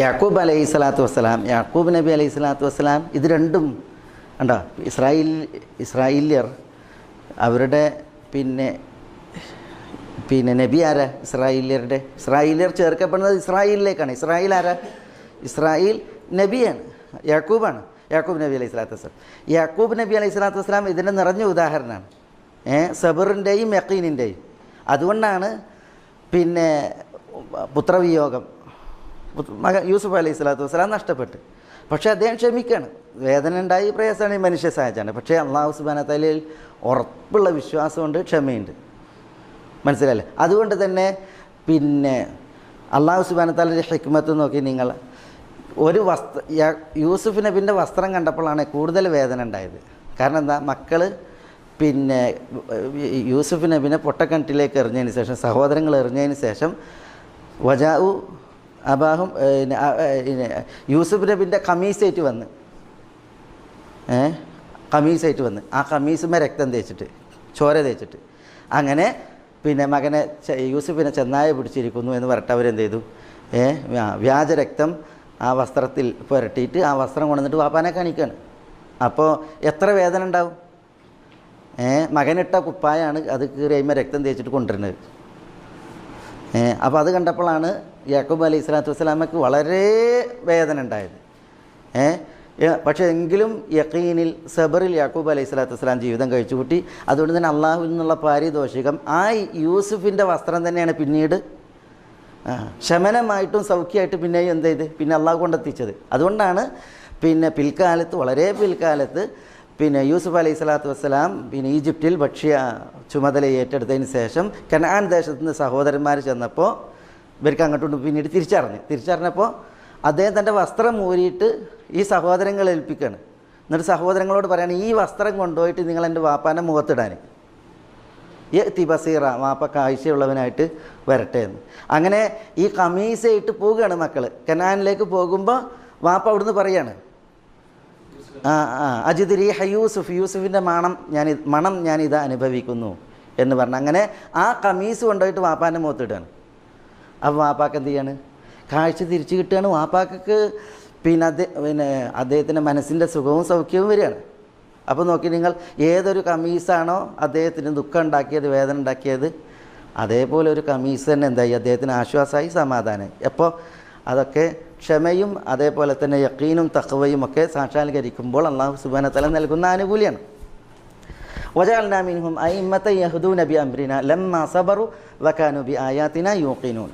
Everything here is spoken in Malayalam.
യാക്കൂബ് അലൈഹി സ്വലാത്തു വസ്സലാം യാക്കൂബ് നബി അലൈഹി സ്വലാത്തു വസ്സലാം ഇത് രണ്ടും ഉണ്ടോ ഇസ്രായേൽ ഇസ്രായേലിയർ അവരുടെ പിന്നെ പിന്നെ നബി ആരാ? ഇസ്രായേലിയരുടെ ഇസ്രായേലിയർ ചേർക്കപ്പെടുന്നത് ഇസ്രായേലിലേക്കാണ്. ഇസ്രായേൽ ആരാ? ഇസ്രായേൽ നബിയാണ് യാക്കൂബാണ് യാക്കൂബ് നബി അലൈഹി സ്വലാത്തു വസ്സലാം. യാക്കൂബ് നബി അലൈഹി സ്വലാത്തു വസ്സലാം ഇതിന്റെ നിറഞ്ഞ ഉദാഹരണമാണ്. ഏ സബറിന്റെയും യക്കീനിന്റെയും അതുകൊണ്ടാണ് പിന്നെ പുത്രവിയോഗം. യൂസുഫ് അലൈഹി സ്വലാത്തു വസ്സലാം നഷ്ടപ്പെട്ട്. പക്ഷേ അദ്ദേഹം ക്ഷമിക്കുകയാണ് വേദന ഉണ്ടായി പ്രയാസമാണ് ഈ മനുഷ്യ സഹായിച്ചാണ് പക്ഷേ അള്ളാഹു സുബാന തലയിൽ ഉറപ്പുള്ള വിശ്വാസമുണ്ട് ക്ഷമയുണ്ട്. മനസ്സിലല്ലേ അതുകൊണ്ട് തന്നെ പിന്നെ അള്ളാഹു സുബാന തലയുടെ ഹിക്മത്ത് നോക്കി നിങ്ങൾ ഒരു വസ്ത്ര യൂസുഫ് നബിന്റെ വസ്ത്രം കണ്ടപ്പോഴാണ് കൂടുതൽ വേദന ഉണ്ടായത്. കാരണം എന്താ? മക്കൾ പിന്നെ യൂസുഫ് നബിനെ പൊട്ടക്കിണറ്റിലേക്ക് എറിഞ്ഞതിന് ശേഷം സഹോദരങ്ങൾ എറിഞ്ഞതിന് ശേഷം വജാവു അബാഹും യൂസുഫ് നബിന്റെ കമീസായിട്ട് വന്ന്. ഏ കമീസായിട്ട് വന്ന്. ആ കമീസുമേ രക്തം തേച്ചിട്ട് ചോര തേച്ചിട്ട്. അങ്ങനെ പിന്നെ മകനെ യൂസുഫിനെ ചെന്നായ പിടിച്ചിരിക്കുന്നു എന്ന് പറഞ്ഞിട്ട് അവരെന്ത് ചെയ്തു ഏ വ്യാജരക്തം വ്യാജ രക്തം ആ വസ്ത്രത്തിൽ പുരട്ടിയിട്ട് ആ വസ്ത്രം കൊണ്ടുവന്നിട്ട് വാപ്പാനെ കാണിക്കുകയാണ് അപ്പോൾ എത്ര വേദന ഉണ്ടാവും? ഏ മകനിട്ട കുപ്പായാണ് അത് കീറിയമ്മ രക്തം തേച്ചിട്ട് കൊണ്ടുവരുന്നത്. അപ്പോൾ അത് കണ്ടപ്പോഴാണ് യാക്കൂബ് അലൈഹി സ്വലാത്തു വസ്സലാമക്ക് വളരെ വേദന ഉണ്ടായത്. ഏ? ഏ, പക്ഷേ എങ്കിലും യക്കീനിൽ സബറിൽ യാക്കൂബ് അലൈഹി സ്വലാത്തു വസ്സലാം ജീവിതം കഴിച്ചു കൂട്ടി. അതുകൊണ്ട് തന്നെ അള്ളാഹുവിൽ നിന്നുള്ള പാരിതോഷികം ആ യൂസുഫിന്റെ വസ്ത്രം തന്നെയാണ് പിന്നീട്. ശമനമായിട്ടും സൗഖ്യമായിട്ട് പിന്നെ എന്ത് ചെയ്ത്? പിന്നെ അള്ളാഹു കൊണ്ടെത്തിച്ചത്. അതുകൊണ്ടാണ് പിന്നെ പിൽക്കാലത്ത് വളരെ പിൽക്കാലത്ത് പിന്നെ യൂസുഫ് അലൈഹി സ്വലാത്തു വസ്സലാം പിന്നെ ഈജിപ്തിൽ ഭക്ഷ്യ ചുമതല ഏറ്റെടുത്തതിന് ശേഷം കനാൻ ദേശത്ത് നിന്ന് സഹോദരന്മാർ ചെന്നപ്പോൾ ഇവർക്ക് അങ്ങോട്ടും പിന്നീട് തിരിച്ചറിഞ്ഞ്. തിരിച്ചറിഞ്ഞപ്പോൾ അദ്ദേഹം തന്റെ വസ്ത്രം ഊരിയിട്ട് ഈ സഹോദരങ്ങളെ ഏൽപ്പിക്കുകയാണ് എന്നിട്ട് സഹോദരങ്ങളോട് പറയാണ് ഈ വസ്ത്രം കൊണ്ടുപോയിട്ട് നിങ്ങൾ എന്റെ വാപ്പാന്റെ മുഖത്തിടാൻ യത്തി ബസീറ വാപ്പ കാഴ്ചയുള്ളവനായിട്ട് വരട്ടെ എന്ന്. അങ്ങനെ ഈ കമീസായിട്ട് പോവുകയാണ് മക്കൾ കനാനിലേക്ക് പോകുമ്പോൾ വാപ്പ അവിടുന്ന് പറയാണ് ആ ആ അജിതിരി ഹയൂസുഫ് യൂസുഫിന്റെ മണം ഞാൻ മണം ഞാനിത് അനുഭവിക്കുന്നു എന്ന് പറഞ്ഞു. അങ്ങനെ ആ കമീസ് കൊണ്ടുപോയിട്ട് വാപ്പാന്റെ മുഖത്തിടുകയാണ് അപ്പോൾ വാപ്പാക്ക് എന്ത് ചെയ്യാണ്? കാഴ്ച തിരിച്ചു കിട്ടുകയാണ് വാപ്പാക്കക്ക്. പിന്നെ അദ്ദേഹ പിന്നെ അദ്ദേഹത്തിന്റെ മനസ്സിന്റെ സുഖവും സൗഖ്യവും വരികയാണ്. അപ്പോൾ നോക്കി നിങ്ങൾ ഏതൊരു കമീസാണോ അദ്ദേഹത്തിന് ദുഃഖം ഉണ്ടാക്കിയത് വേദന ഉണ്ടാക്കിയത് അതേപോലെ ഒരു കമീസ് തന്നെ എന്തായി? അദ്ദേഹത്തിന് ആശ്വാസമായി സമാധാനമായി. അപ്പോൾ അതൊക്കെ ക്ഷമയും അതേപോലെ തന്നെ യക്കീനും തക്കവയും ഒക്കെ സാക്ഷാത്കരിക്കുമ്പോൾ അള്ളാഹു സുബാന തല നൽകുന്ന ആനുകൂല്യമാണ് വജാൽനാ മിൻഹും ഇമ്മത്തെ യഹ്ദൂന ബി അംരിന ലമ്മ സബറു വകാനു ബി ആയാത്തിന യൂഖിനൂൻ.